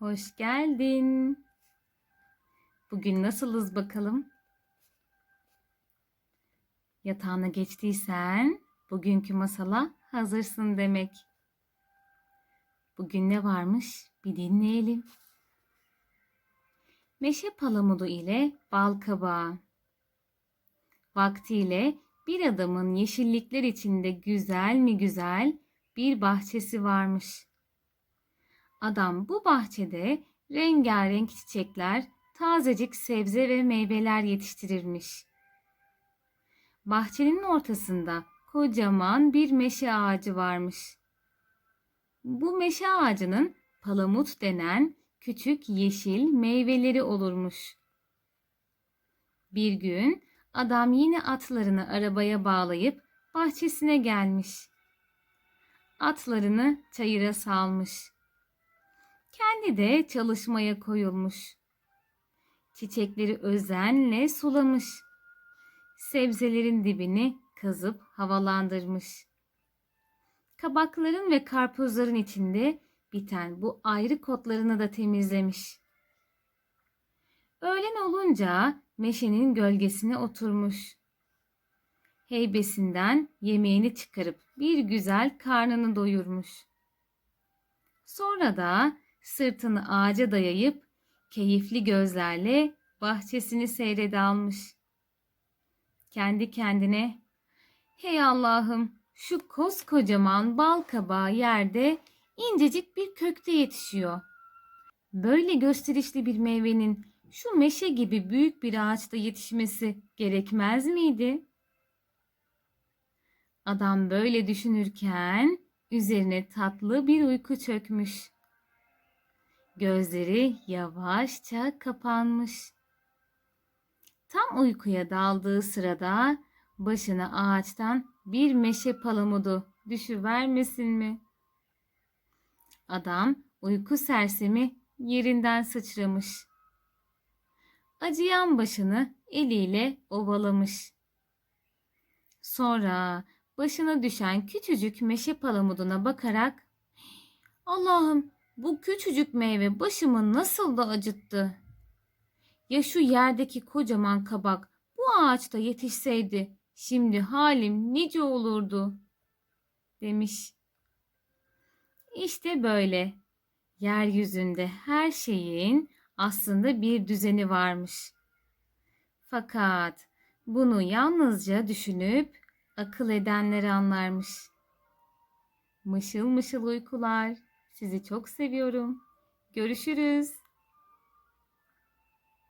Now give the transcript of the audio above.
Hoş geldin. Bugün nasılız bakalım? Yatağına geçtiysen bugünkü masala hazırsın demek. Bugün ne varmış? Bir dinleyelim. Meşe palamudu ile bal kabağı. Vaktiyle bir adamın yeşillikler içinde güzel mi güzel bir bahçesi varmış. Adam bu bahçede rengarenk çiçekler, tazecik sebze ve meyveler yetiştirirmiş. Bahçenin ortasında kocaman bir meşe ağacı varmış. Bu meşe ağacının palamut denen küçük yeşil meyveleri olurmuş. Bir gün adam yine atlarını arabaya bağlayıp bahçesine gelmiş. Atlarını çayıra salmış. Kendi de çalışmaya koyulmuş. Çiçekleri özenle sulamış. Sebzelerin dibini kazıp havalandırmış. Kabakların ve karpuzların içinde biten bu ayrı kotlarını da temizlemiş. Öğlen olunca meşenin gölgesine oturmuş. Heybesinden yemeğini çıkarıp bir güzel karnını doyurmuş. Sonra da sırtını ağaca dayayıp keyifli gözlerle bahçesini seyrede almış. Kendi kendine, hey Allah'ım şu koskocaman bal kabağı yerde incecik bir kökte yetişiyor. Böyle gösterişli bir meyvenin şu meşe gibi büyük bir ağaçta yetişmesi gerekmez miydi? Adam böyle düşünürken üzerine tatlı bir uyku çökmüş. Gözleri yavaşça kapanmış. Tam uykuya daldığı sırada başına ağaçtan bir meşe palamudu düşüvermesin mi? Adam uyku sersemi yerinden sıçramış. Acıyan başını eliyle ovalamış. Sonra başına düşen küçücük meşe palamuduna bakarak Allah'ım bu küçücük meyve başımı nasıl da acıttı. Ya şu yerdeki kocaman kabak bu ağaçta yetişseydi şimdi halim nice olurdu demiş. İşte böyle. Yeryüzünde her şeyin aslında bir düzeni varmış. Fakat bunu yalnızca düşünüp akıl edenler anlarmış. Mışıl mışıl uykular. Sizi çok seviyorum. Görüşürüz.